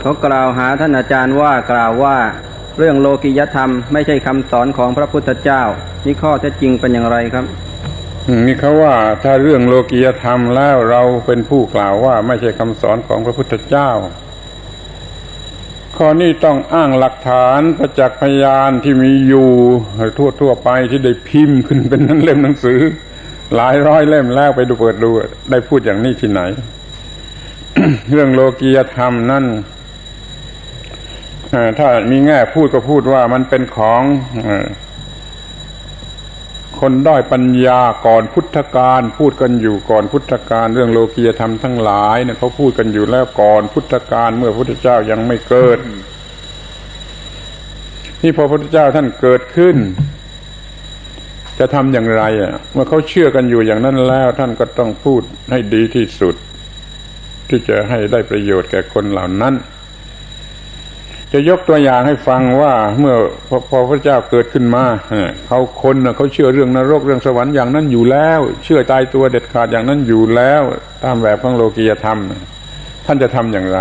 เขากล่าวหาท่านอาจารย์ว่ากล่าวว่า เรื่องโลกิยธรรมไม่ใช่คำสอนของพระพุทธเจ้า นี่ข้อเท็จจริงเป็นอย่างไรครับมนี่เขาว่าถ้าเรื่องโลกียธรรมแล้วเราเป็นผู้กล่าวว่าไม่ใช่คำสอนของพระพุทธเจ้า ข้อนี้ต้องอ้างหลักฐานประจักษ์พยานที่มีอยู่ทั่วทั่วไปที่ได้พิมพ์ขึ้นเป็นนั้นเล่มหนังสือ หลายร้อยเล่มแล้วไปดูเปิดดูได้พูดอย่างนี้ที่ไหน เรื่องโลกียธรรมนั่น ถ้ามีแง่พูดก็พูดว่ามันเป็นของคนด้อยปัญญาก่อนพุทธกาลพูดกันอยู่ก่อนพุทธกาลเรื่องโลกียธรรมทั้งหลายเนี่ยเขาพูดกันอยู่แล้วก่อนพุทธกาลเมื่อพุทธเจ้ายังไม่เกิดนี่พอพุทธเจ้าท่านเกิดขึ้น จะทำอย่างไรอะ เมื่อเขาเชื่อกันอยู่อย่างนั้นแล้ว ท่านก็ต้องพูดให้ดีที่สุด ที่จะให้ได้ประโยชน์แก่คนเหล่านั้น จะยกตัวอย่างให้ฟังว่าเมื่อพอพพระเจ้าเกิดขึ้นมาเขาคนเขาเชื่อเรื่องนรกเรื่องสวรรค์อย่างนั้นอยู่แล้ว เชื่อตายตัวเด็ดขาดอย่างนั้นอยู่แล้ว ตามแบบของโลกียธรรม ท่านจะทำอย่างไร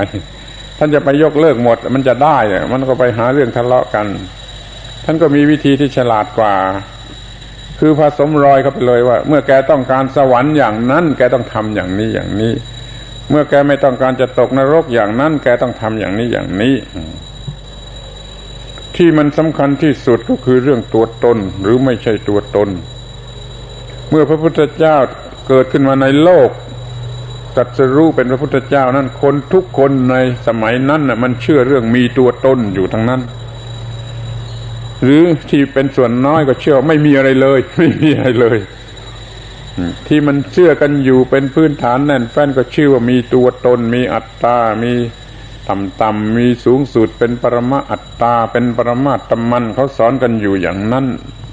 ท่านจะไปยกเลิกหมด มันจะได้มันก็ไปหาเรื่องทะเลาะกัน ท่านก็มีวิธีที่ฉลาดกว่า คือผสมรอยเข้าไปเลยว่า เมื่อแกต้องการสวรรค์อย่างนั้น แกต้องทำอย่างนี้อย่างนี้ เมื่อแกไม่ต้องการจะตกนรกอย่างนั้น แกต้องทำอย่างนี้อย่างนี้ ที่มันสำคัญที่สุดก็คือเรื่องตัวตนหรือไม่ใช่ตัวตน เมื่อพระพุทธเจ้าเกิดขึ้นมาในโลกตรัสรู้เป็นพระพุทธเจ้านั้นคนทุกคนในสมัยนั้นน่ะมันเชื่อเรื่องมีตัวตนอยู่ทั้งนั้น หรือที่เป็นส่วนน้อยก็เชื่อไม่มีอะไรเลย ไม่มีอะไรเลย ที่มันเชื่อกันอยู่เป็นพื้นฐานแน่นแฟ้นก็ชื่อว่ามีตัวตน มีอัตตา มี ต่ำๆมีสูงสุดเป็นปรมาอัตตา เป็นปรมาตมันเขาสอนกันอยู่อย่างนั้น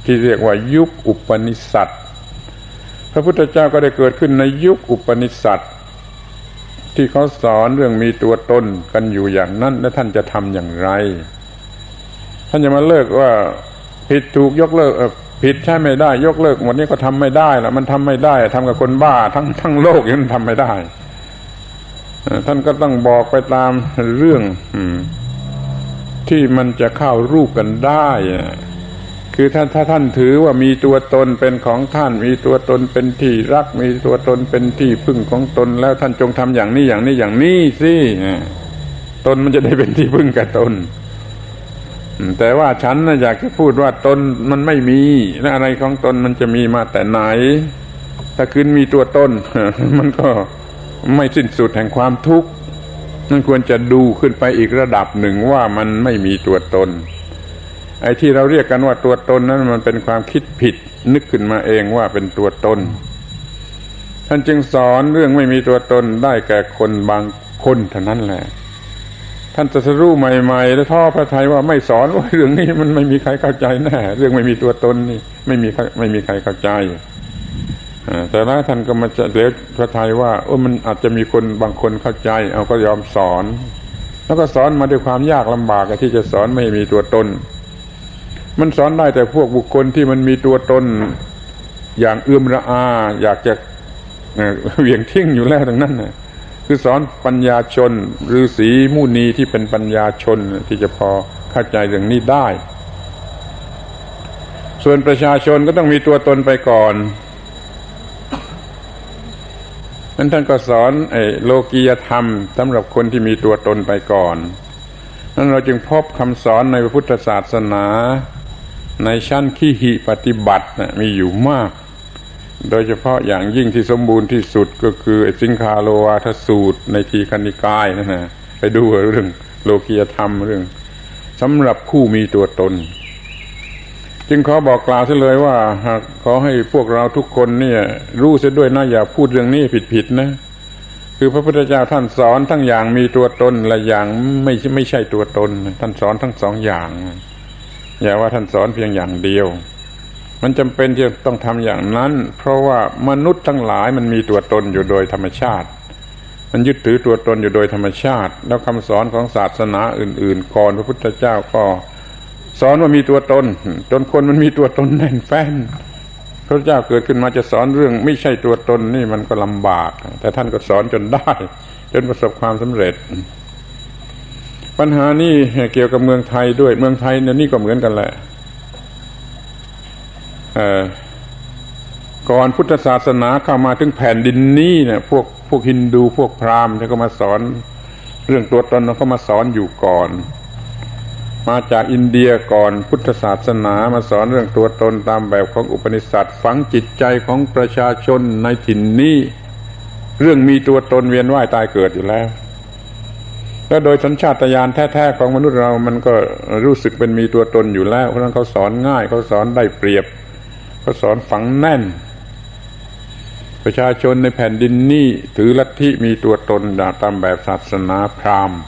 ที่เรียกว่ายุคอุปนิสัตพระพุทธเจ้าก็ได้เกิดขึ้นในยุคอุปนิสัตที่เขาสอนเรื่องมีตัวตนกันอยู่อย่างนั้นและท่านจะทำอย่างไร ท่านจะมาเลิกว่าผิดถูกยกเลิกผิดใช่ไม่ได้ ยกเลิกหมดนี้ก็ทำไม่ได้ละมันทำไม่ได้ทำกับคนบ้า ทั้งทั้งโลกยังทำไม่ได้ ท่านก็ต้องบอกไปตามเรื่องที่มันจะเข้ารูปกันได้คือถ้าถ้าท่านถือว่ามีตัวตนเป็นของท่าน มีตัวตนเป็นที่รัก มีตัวตนเป็นที่พึ่งของตน แล้วท่านจงทำอย่างนี้อย่างนี้อย่างนี้สิตนมันจะได้เป็นที่พึ่งแก่ตน แต่ว่าฉันนะอยากจะพูดว่าตนมันไม่มีและอะไรของตนมันจะมีมาแต่ไหน ถ้าคืนมีตัวตนมันก็ ไม่สิ้นสุดแห่งความทุกข์นั่นควรจะดูขึ้นไปอีกระดับหนึ่งว่ามันไม่มีตัวตน ไอ้ที่เราเรียกกันว่าตัวตนนั้นมันเป็นความคิดผิด นึกขึ้นมาเองว่าเป็นตัวตน ท่านจึงสอนเรื่องไม่มีตัวตนได้แก่คนบางคนเท่านั้นแหละ ท่านตรัสรู้ใหม่ ๆ แล้วท้อพระทัยว่าไม่สอนว่าเรื่องนี้มันไม่มีใครเข้าใจแน่เรื่องไม่มีตัวตนนี่ไม่มีไม่มีใครเข้าใจ แต่แล้วท่านก็มาจะเลือพระไทยว่าโอ้มันอาจจะมีคนบางคนเข้าใจ เอาก็ยอมสอน แล้วก็สอนมาด้วยความยากลำบากที่จะสอนไม่มีตัวตน มันสอนได้แต่พวกบุคคลที่มันมีตัวตน อย่างเอื้อมระอา อยากจะเหวี่ยงทิ้งอยู่แล้วทั้งนั้นนะคือสอนปัญญาชนหรือสีมุนีที่เป็นปัญญาชนที่จะพอเข้าใจเรื่องนี้ได้ ส่วนประชาชนก็ต้องมีตัวตนไปก่อน นั้นท่านก็สอนไอ้โลกียธรรมสำหรับคนที่มีตัวตนไปก่อนนั้นเราจึงพบคำสอนในพระพุทธศาสนา ในชั้นขีหิปฏิบัตินะมีอยู่มาก โดยเฉพาะอย่างยิ่งที่สมบูรณ์ที่สุดก็คือไอ้สิงคาโลวาทสูตร ในทีคณิกายนั่ะไปดูเรื่องโลกียธรรมเรื่องสำหรับผู้มีตัวตน จึงขอบอกกล่าวเสียเลยว่า หากขอให้พวกเราทุกคนเนี่ย รู้เสียด้วยนะอย่าพูดเรื่องนี้ผิดๆนะ คือพระพุทธเจ้าท่านสอนทั้งอย่างมีตัวตนและอย่างไม่ไม่ใช่ตัวตน ท่านสอนทั้งสองอย่าง อย่าว่าท่านสอนเพียงอย่างเดียว มันจำเป็นที่จะต้องทำอย่างนั้น เพราะว่ามนุษย์ทั้งหลายมันมีตัวตนอยู่โดยธรรมชาติ มันยึดถือตัวตนอยู่โดยธรรมชาติ แล้วคำสอนของศาสนาอื่น ๆ ก่อนพระพุทธเจ้าก็ สอนว่ามีตัวตน จนคนมันมีตัวตนแน่นแฟ้นพระเจ้าเกิดขึ้นมาจะสอนเรื่องไม่ใช่ตัวตนนี่มันก็ลำบาก แต่ท่านก็สอนจนได้ จนประสบความสำเร็จ ปัญหานี่เกี่ยวกับเมืองไทยด้วย เมืองไทยเนี่ยนี่ก็เหมือนกันแหละก่อนพุทธศาสนาเข้ามาถึงแผ่นดินนี้เนี่ยพวกพวกฮินดูพวกพราหมณ์เนี่ยก็มาสอน เรื่องตัวตนเขามาสอนอยู่ก่อน มาจากอินเดียก่อนพุทธศาสนามาสอนเรื่องตัวตนตามแบบของอุปนิสัตฝังจิตใจของประชาชนในถิ่นนี้เรื่องมีตัวตนเวียนว่ายตายเกิดอยู่แล้ว แล้วโดยสัญชาตญาณแท้ๆของมนุษย์เรามันก็รู้สึกเป็นมีตัวตนอยู่แล้ว เพราะฉะนั้นเขาสอนง่ายเขาสอนได้เปรียบเขาสอนฝังแน่น ประชาชนในแผ่นดินนี้ถือลัทธิมีตัวตนตามแบบศาสนาพราหมณ์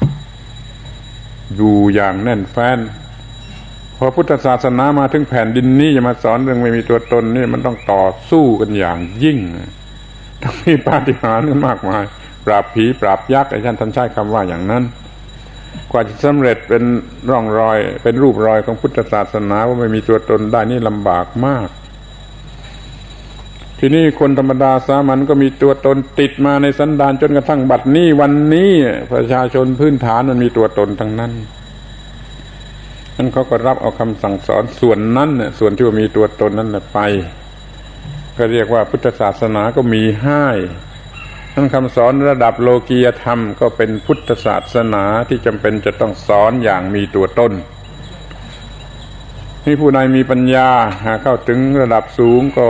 อยู่อย่างแน่นแฟ้นพอพุทธศาสนามาถึงแผ่นดินนี้จะมาสอนเรื่องไม่มีตัวตนนี่มันต้องต่อสู้กันอย่างยิ่งต้องมีปาฏิหาริย์กันมากมาย ปราบผีปราบยักษ์ไอ้ท่านท่านใช้คำว่าอย่างนั้น กว่าจะสำเร็จเป็นร่องรอย เป็นรูปรอยของพุทธศาสนาว่าไม่มีตัวตนได้นี่ลำบากมาก ทีนี้คนธรรมดาสามัญก็มีตัวตนติดมาในสันดานจนกระทั่งบัดนี้วันนี้ประชาชนพื้นฐานมันมีตัวตนทั้งนั้นนั้นเขาก็รับเอาคำสั่งสอนส่วนนั้นน่ะส่วนที่ว่ามีตัวตนนั้นไป ก็เรียกว่าพุทธศาสนาก็มีให้ทั้นคำสอนระดับโลกียธรรมก็เป็นพุทธศาสนาที่จำเป็นจะต้องสอนอย่างมีตัวตน นี่ผู้ใดมีปัญญาหาเข้าถึงระดับสูงก็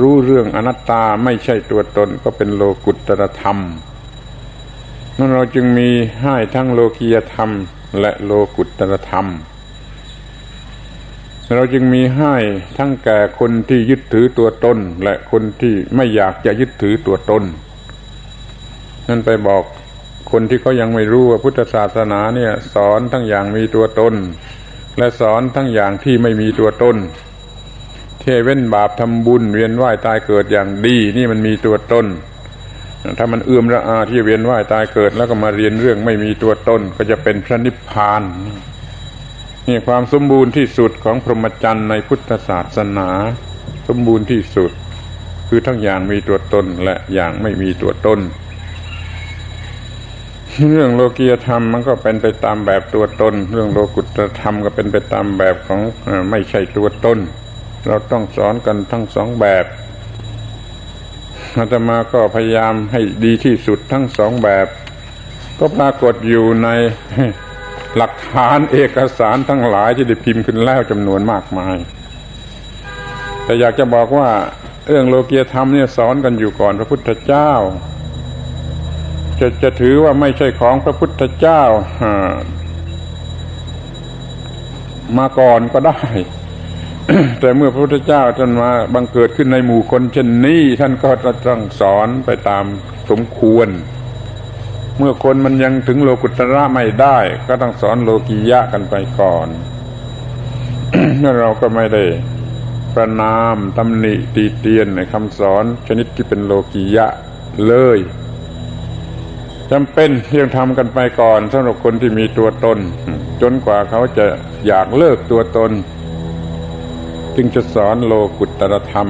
รู้เรื่องอนัตตาไม่ใช่ตัวตนก็เป็นโลกุตตรธรรมนั่นเราจึงมีให้ทั้งโลกียธรรม และโลกุตตรธรรม เราจึงมีให้ทั้งแก่คนที่ยึดถือตัวตน และคนที่ไม่อยากจะยึดถือตัวตน นั่นไปบอกคนที่เขายังไม่รู้ว่าพุทธศาสนาเนี่ย สอนทั้งอย่างมีตัวตน และสอนทั้งอย่างที่ไม่มีตัวตนเทเว้นบาปทำบุญเวียนว่ายตายเกิดอย่างดี นี่มันมีตัวตนถ้ามันเอื้อมระอาที่เวียนว่ายตายเกิด แล้วก็มาเรียนเรื่องไม่มีตัวตนก็จะเป็นพระนิพพานนี่ความสมบูรณ์ที่สุดของพรหมจรรย์ในพุทธศาสนา สมบูรณ์ที่สุด คือทั้งอย่างมีตัวตนและอย่างไม่มีตัวตนเรื่องโลกียธรรมมันก็เป็นไปตามแบบตัวตน เรื่องโลกุต ธรรมก็เป็นไปตามแบบของไม่ใช่ตัวตนเราต้องสอนกันทั้งสองแบบอาตมาก็พยายามให้ดีที่สุดทั้งสองแบบ ก็ปรากฏอยู่ในหลักฐานเอกสารทั้งหลายที่ได้พิมพ์ขึ้นแล้วจำนวนมากมาย แต่อยากจะบอกว่าเรื่องโลกียธรรมเนี่ยสอนกันอยู่ก่อนพระพุทธเจ้า จะจะถือว่าไม่ใช่ของพระพุทธเจ้าอ่า มาก่อนก็ได้ แต่เมื่อพระพุทธเจ้าท่านมาบังเกิดขึ้นในหมู่คนเช่นนี้ ท่านก็จะต้องสอนไปตามสมควร เมื่อคนมันยังถึงโลกุตระไม่ได้ ก็ต้องสอนโลกียะกันไปก่อนแล้วเราก็ไม่ได้ประนามตำหนิตีเตียนในคำสอนชนิดที่เป็นโลกียะเลย จำเป็นที่ต้องทำกันไปก่อนสำหรับคนที่มีตัวตน จนกว่าเขาจะอยากเลิกตัวตน จึงจะสอนโลกุตตรธรรม